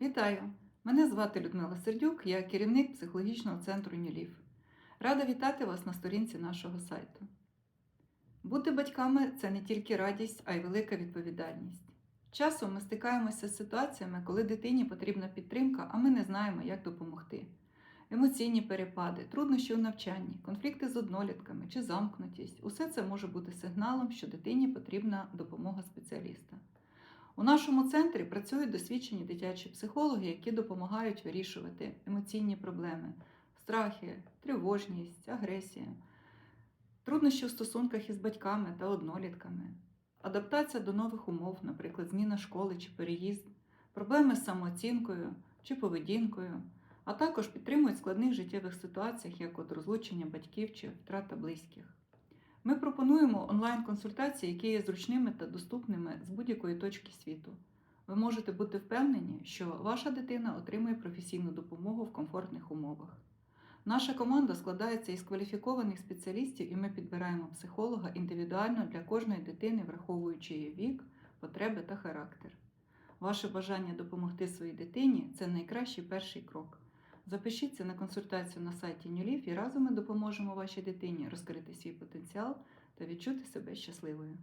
Вітаю! Мене звати Людмила Сердюк, я керівник психологічного центру Нюлів. Рада вітати вас на сторінці нашого сайту. Бути батьками це не тільки радість, а й велика відповідальність. Часом ми стикаємося з ситуаціями, коли дитині потрібна підтримка, а ми не знаємо, як допомогти. Емоційні перепади, труднощі у навчанні, конфлікти з однолітками чи замкнутість усе це може бути сигналом, що дитині потрібна допомога спеціаліста. У нашому центрі працюють досвідчені дитячі психологи, які допомагають вирішувати емоційні проблеми, страхи, тривожність, агресія, труднощі у стосунках із батьками та однолітками, адаптація до нових умов, наприклад, зміна школи чи переїзд, проблеми з самооцінкою чи поведінкою, а також підтримують в складних життєвих ситуаціях, як от розлучення батьків чи втрата близьких. Ми пропонуємо онлайн-консультації, які є зручними та доступними з будь-якої точки світу. Ви можете бути впевнені, що ваша дитина отримує професійну допомогу в комфортних умовах. Наша команда складається із кваліфікованих спеціалістів, і ми підбираємо психолога індивідуально для кожної дитини, враховуючи її вік, потреби та характер. Ваше бажання допомогти своїй дитині це найкращий перший крок. Запишіться на консультацію на сайті Нюлів і разом ми допоможемо вашій дитині розкрити свій потенціал та відчути себе щасливою.